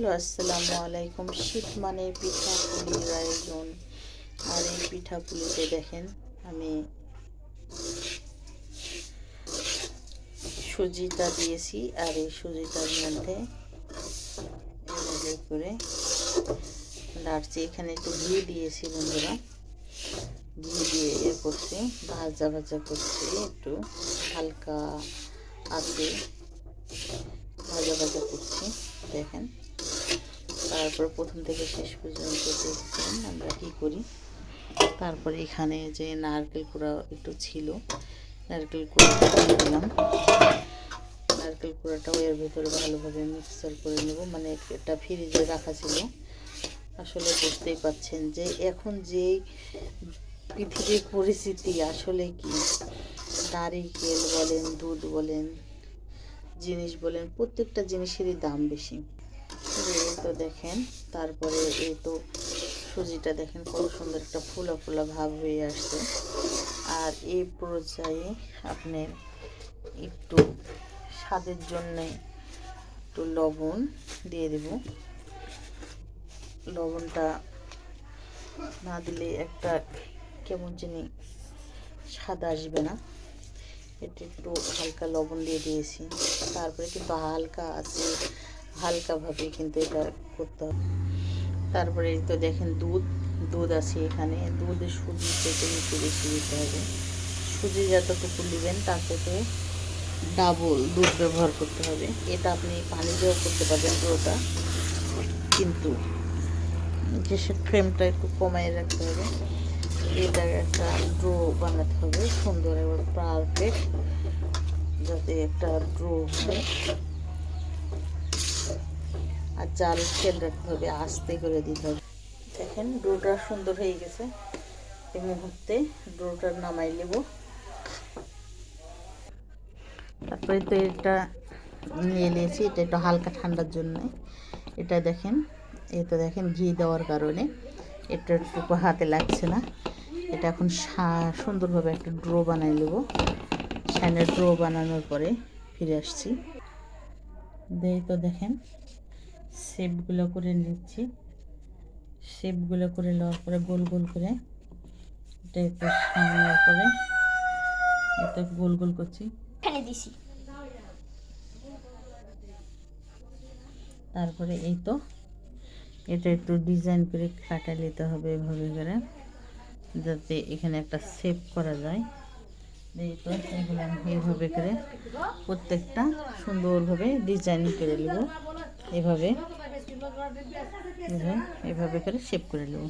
Hello আসসালামু আলাইকুম, শীত মানে পিঠা পুলির আয়োজন। আর এই পিঠা পুলিতে দেখেন, আমি সুজিটা দিয়েছি, আর এই সুজিটার মধ্যে করে নাড়ছি। এখানে একটু ঘি দিয়েছি বন্ধুরা। ঘি দিয়ে ইয়ে করছি, ভাজা ভাজা করছি, একটু হালকা আছে। ভাজা ভাজা করছি, দেখেন। তারপর প্রথম থেকে শেষ পর্যন্ত দেখছেন আমরা কী করি। তারপরে এখানে যে নারকেল কুড়া একটু ছিল, নারকেল কুড়াটা দিয়ে দিলাম। নারকেল কুড়াটাও এর ভিতরে ভালোভাবে মিক্সচার করে নেব মানে এটা ফ্রিজে রাখা ছিল। আসলে বুঝতেই পাচ্ছেন যে এখন যে পৃথিবীর পরিস্থিতি আসলে কি? নারিকেল বলেন, দুধ বলেন, জিনিস বলেন, প্রত্যেকটা জিনিসেরই দাম বেশি। তো দেখেন, তারপরে এই তো সুজিটা দেখেন কত সুন্দর একটা ফুলা ফুলা ভাব হয়ে আসছে। আর এই পর্যায়ে আপনি একটু স্বাদের জন্যে একটু লবণ দিয়ে দেব। লবণটা না দিলে একটা কেমন জানি স্বাদ আসবে না। এটা একটু হালকা লবণ দিয়ে দিয়েছি। তারপরে কিন্তু হালকা আছে হালকাভাবে কিন্তু এটা করতে হবে। তারপরে তো দেখেন দুধ দুধ আছে এখানে। দুধে সুজি থেকে একটু বেশি দিতে হবে। সুজি যতটুকু নেবেন, তার থেকে ডাবল দুধ ব্যবহার করতে হবে। এটা আপনি পানি দিয়েও করতে পারবেন পুরোটা। কিন্তু গ্যাসের ফ্লেমটা একটু কমায় রাখতে হবে। এটার একটা ড্রো বানাতে হবে, সুন্দর এবার পারফেক্ট, যাতে একটা ড্রো হয়। আর জাল খেয়াল রাখতে হবে, আস্তে করে দিতে হবে। দেখেন, ডোটা সুন্দর হয়ে গেছে। এই মুহূর্তে ডোটা নামাই নেব। তারপরে তো এটা নিয়ে নিয়েছি, এটা একটু হালকা ঠান্ডার জন্য। এটা দেখেন এটা দেখেন ঘি দেওয়ার কারণে। এটা একটু হাতে লাগছে না। এটা এখন সুন্দরভাবে একটা ড্রো বানাই নেব। শ্যানের ড্রো বানানোর পরে ফিরে আসছি। দেই তো দেখেন শেপগুলো করে নিচ্ছি। শেপগুলো করে নেওয়ার পরে গোল গোল করে এটা একটু সামনের পরে এটা গোল গোল করছি। ফেলে দিছি। তারপরে এই তো এটা একটু ডিজাইন করে কাটা নিতে হবে এভাবে করে যাতে এখানে একটা শেপ করা যায়। এই তো এগুলো আমি এইভাবে করে প্রত্যেকটা সুন্দরভাবে ডিজাইন করে নেব। এভাবে এভাবে করে শেপ করে নেব।